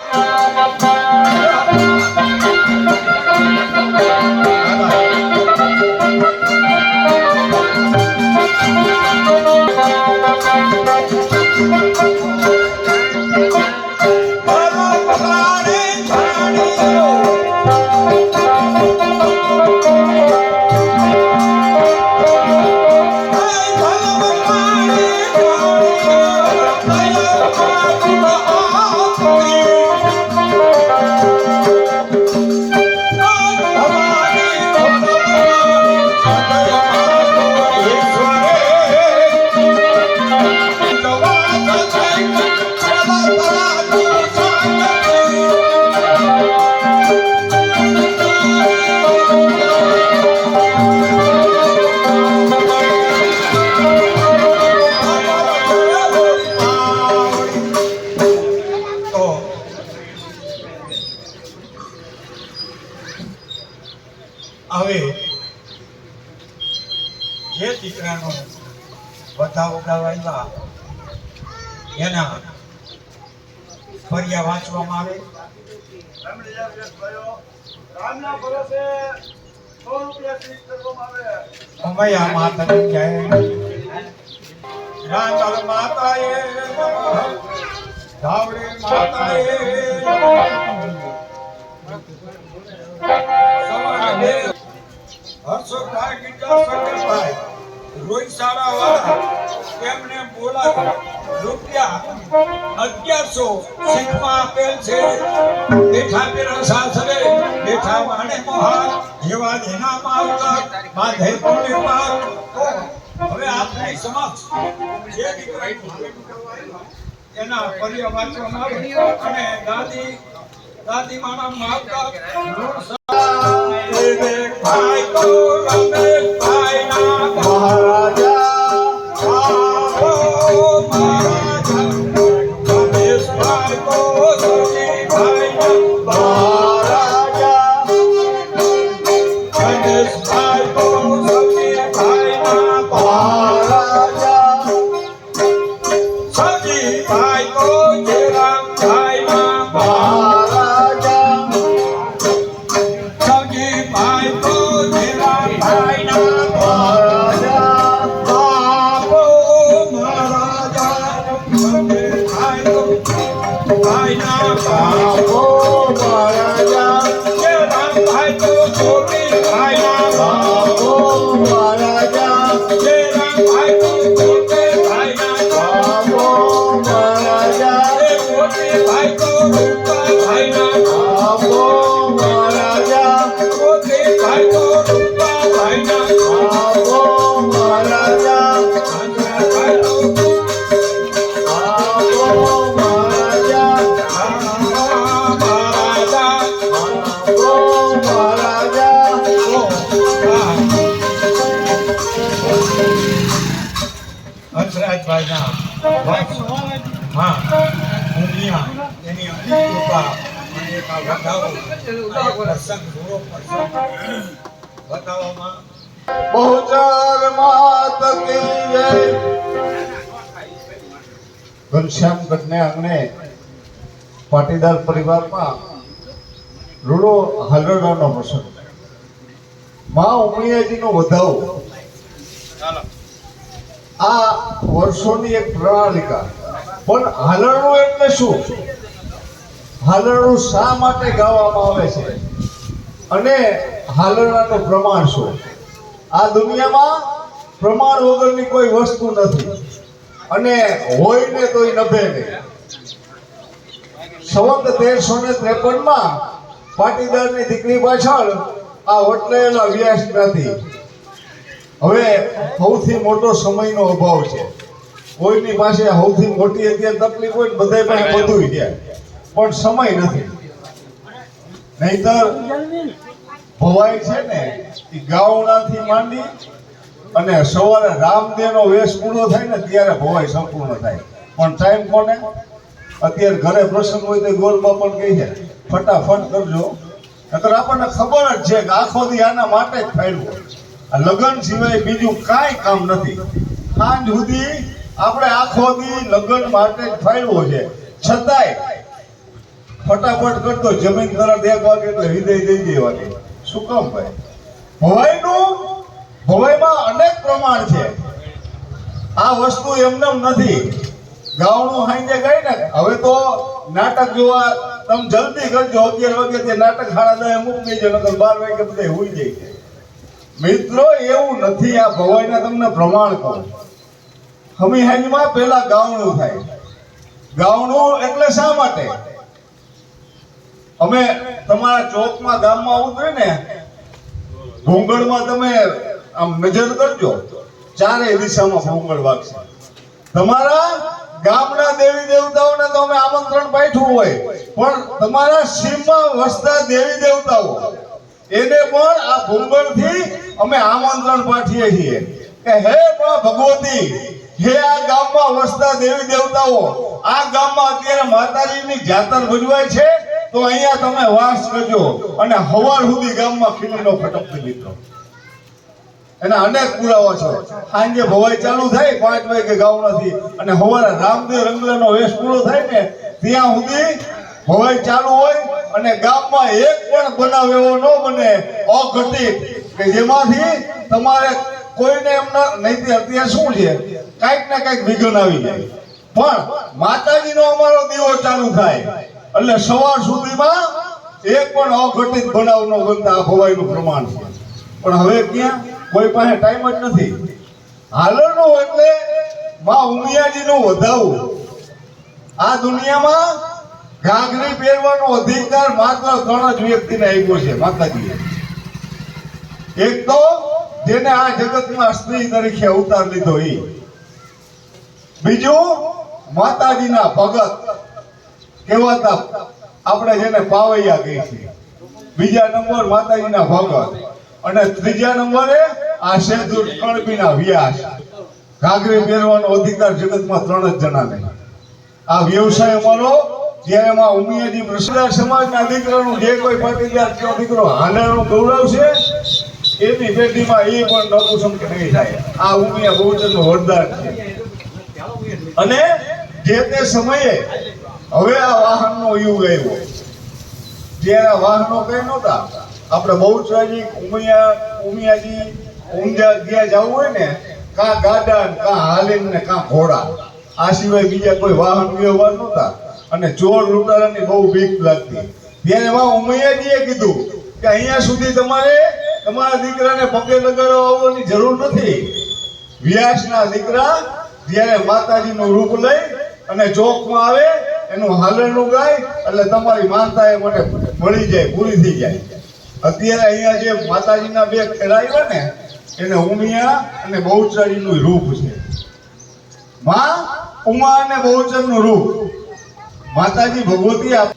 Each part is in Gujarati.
તો કરવામાં આવે માતાની જય નમઃ. ધાવડી માતાએ નમઃ. સવારે હર્ષોદભાઈ ગીતા શંકરભાઈ રોહિશાળાવાળા રૂપિયા અગિયારસો શીખમાં આપેલ છે. બેઠા પેરા સાસરે, બેઠા વાણે મોહા જેવા જેના માવતા પુણ્ય પાર હવે આપની સમક્ષ જે દીકરા એના પરિવાર વાંચવામાં આવે અને દાદી દાદી માના માવતા ભાઈ તો રમેશભાઈ દુનિયા એની અનેક કૃપા અને એક એક પ્રસંગ પૂરો પ્રસંગ બતાવવામાં બહુચર માત કી જય. ઘનશ્યામગઢને આંગણે પાટીદાર પરિવારમાં રૂડો હલરડાનો પ્રસંગ. મા ઉમિયાજીનો વધાવો. આ વર્ષોની એક પ્રણાલિકા. પણ હાલરડું એટલે શું? હાલરડું શા માટે ગાવામાં આવે છે? અને હાલરણાનું પ્રમાણ શું? આ દુનિયામાં પ્રમાણ વગરની કોઈ વસ્તુ નથી. અને હોય ને તો નભે નહીં. સંવંત તેરસો ને ત્રેપનમાં પાટીદારની દીકરી પાછળ આ વટલેલા વ્યાસ નથી. હવે સૌથી મોટો સમયનો અભાવ છે. કોઈની પાસે સૌથી મોટી અત્યારે તકલીફ હોય બધા બધાય પાસે બધું છે. પણ સમય નથી. નહીતર ભવાઈ છે ને એ ગાવડાથી માંડી અને સવારે રામદેવનો વેશ પૂરો થાય ને ત્યારે ભવાઈ સંપૂર્ણ થાય. પણ ટાઈમ કોને? અત્યારે ઘરે પ્રસંગ હોય તો ગોલ પણ કહી છે ફટાફટ કરજો. નકર આપણને ખબર જ છે કે આખો દી આના માટે જ ફાયદો આ લગ્ન સિવાય બીજું કાંઈ કામ નથી. સાંજ સુધી આપણે આખો દી લગ્ન માટે જ છે. છતાંય ફટાફટ કરતો જમીન તરત એક વાગે એટલે હૃદય દઈ દેવાની શું કામ ભાઈ? ભવાઈનું, ભવાઈમાં અનેક પ્રમાણ છે. આ વસ્તુ એમને નથી. ગાવણું હાંજે ગઈ ને, હવે તો નાટક જોવા તમે જલ્દી કરજો, અગિયાર વાગે તે નાટક સાડા દસ મૂકી દેજો, નકર બાર વાગે બધે હોઈ જાય. મિત્રો, એવું નથી, આ ભવાઈના તમને પ્રમાણ કહું. હમી હાંજમાં પેલા ગાવણું થાય. ગાવણું એટલે શા માટે? અમે તમારા ચોકમાં ગામમાં ઉતરે ને, ભૂંગળમાં તમે આમ નજર કરજો, ચારે દિશામાં ભૂંગળ વાગશે. તમારા ગામના દેવી દેવતાઓને તો અમે આમંત્રણ પાઠવું હોય, પણ તમારા સીમમાં વસતા દેવી દેવતાઓ, એને પણ આ ભૂંગળથી અમે આમંત્રણ પાઠીએ છીએ કે હે પણ ભગવતી હે આ ગામમાં વસતા દેવી દેવતાઓ, આ ગામમાં અત્યારે માતાજીની જાતર ભજવાય છે, તો અહીંયા તમે વાસ કરજો. અને હવાર સુધી ગામમાં ખીલીનો ફટક લીધો એના અનેક પુરાવા છે. સાંજે ભવાઈ ચાલુ થાય, પાંચ વાગે નથી અને સવારે રામદેવ રંગલાનો વેશ પૂરો થાય ને, ત્યાં સુધી ભવાઈ ચાલુ હોય અને ગામમાં એક પણ બનાવ એવો ન બને, અઘટિત. કે જેમાંથી તમારે કોઈને એમના નહીં અત્યારે શું છે? કાંઈક ને કાંઈક વિઘન આવી જાય. પણ માતાજીનો અમારો દીવો ચાલુ થાય. એટલે સવાર સુધીમાં એક પણ અઘટિત બનાવ ન બનતા આ ભવાઈનું પ્રમાણ છે. પણ હવે ક્યાં? કોઈ પાસે ટાઈમ જ નથી. હાલરનું એટલે માં ઉમિયાજીનું વધાવું. આ દુનિયામાં ઘાઘરી પહેરવાનો અધિકાર માત્ર ત્રણ જ વ્યક્તિને આપ્યો છે, માતાજીએ. એક તો જેને આ જગતમાં સ્ત્રી તરીકે અવતાર લીધો એ. બીજું, માતાજીના ભગત કહેવાતા આપણે જેને પાવૈયા કહીએ છીએ. બીજા નંબર માતાજીના ભગત. અને ત્રીજા નંબરે આ શેદુર કણબીના વ્યાસ. ઘાઘરી પહેરવાનો અધિકાર જગતમાં ત્રણ જ જણાને. આ વ્યવસાય અમારો જ્યારે એમાં ઉમિયાજી પ્રસન્ન સમાજના દીકરાનું જે કોઈ પાટીદાર દીકરો હાલેનું ગૌરવ છે એની પેઢીમાં એ પણ નપુસંગ નહીં થાય આ ઉમિયા બહુચરનું વરદાન છે. અને જે તે સમયે હવે આ વાહનનો યુગ આવ્યો. જ્યારે આ વાહનો કઈ નહોતા. આપણે બહુચરાજી, ઉમિયા, ઉમિયાજી ઊંઝા ગયા જવું હોય ને, કાં ગાડા કા કાં હાલીન ને કાં ઘોડા. આ સિવાય બીજા કોઈ વાહન વ્યવહાર નહોતા. અને ચોર લૂંટારાની બહુ બીક લાગતી. ત્યારે એમાં ઉમૈયાજીએ કીધું કે અહીંયા સુધી તમારે તમારા દીકરાને પગે લગાડવા આવવાની જરૂર નથી. વ્યાસના દીકરા જ્યારે માતાજીનું રૂપ લઈ અને ચોકમાં આવે, એનું હાલરનું ગાય, એટલે તમારી માનતા એ મને મળી જાય, પૂરી થઈ જાય. અત્યારે અહીંયા જે માતાજીના બે ખેડા આવ્યા ને, એને ઉમિયા અને બહુચરીનું રૂપ છે. માં, ઉમા અને બહુચરનું રૂપ. માતાજી ભગવતી આપ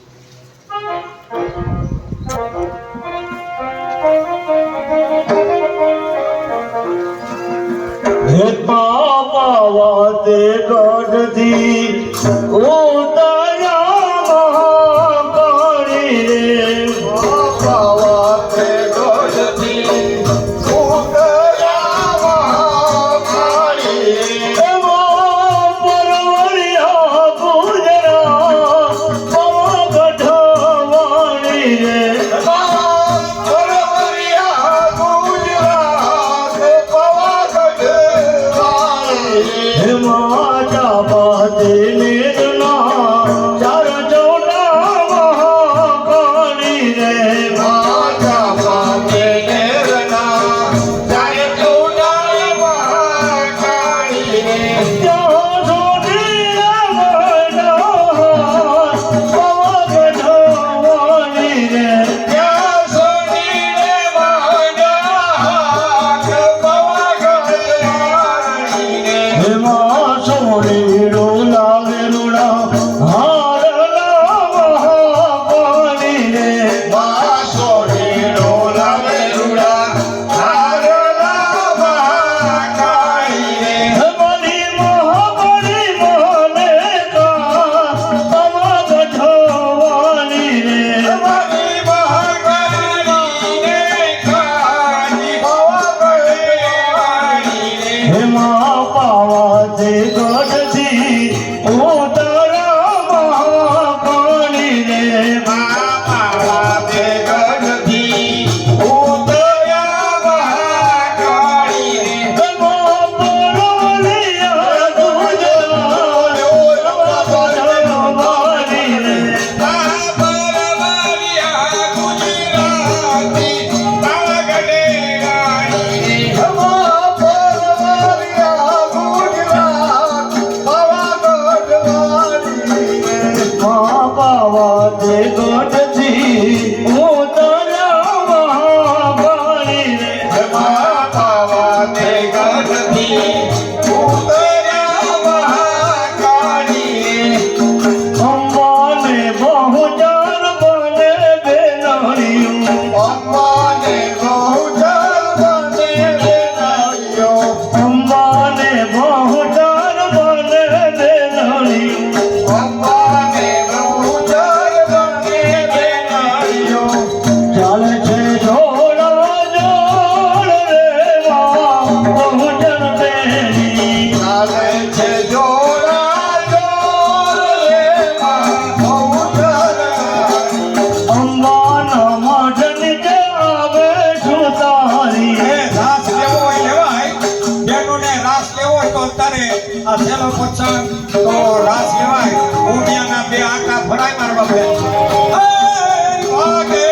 હે પાપા વાતે ગઢથી તો રાસ લેવાય. ઊંધિયાના બે આટા ભરાય મારા બાપે. એ વાગે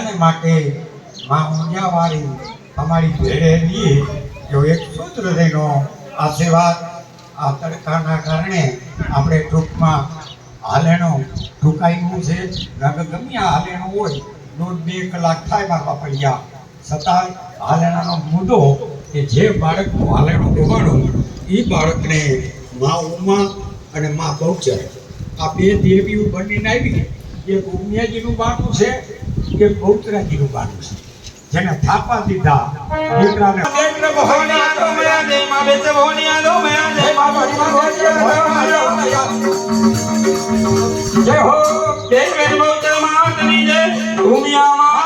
સદાને માટે માં ઊંઝાવાળી અમારી ભેળે રહીએ જો એક સૂત્ર હૃદયનો આશીર્વાદ આ તડકાના કારણે આપણે ટૂંકમાં હાલેણો ટૂંકાયું છે. ગમે હાલેણો હોય, દોઢ બે કલાક થાય મારા પડ્યા. છતાં હાલેણાનો મુદ્દો કે જે બાળકનું હાલેણું ગવાડું એ બાળકને મા ઉમા અને મા બહુચર. આ બે દેવીઓ બનીને આવી એક ઉમિયાજીનું બાળકું છે. એ બહુચરાજી નું બાળક છે. જેને થાપા દીધા દીકરાને જય હો જય ભૂમિયામાં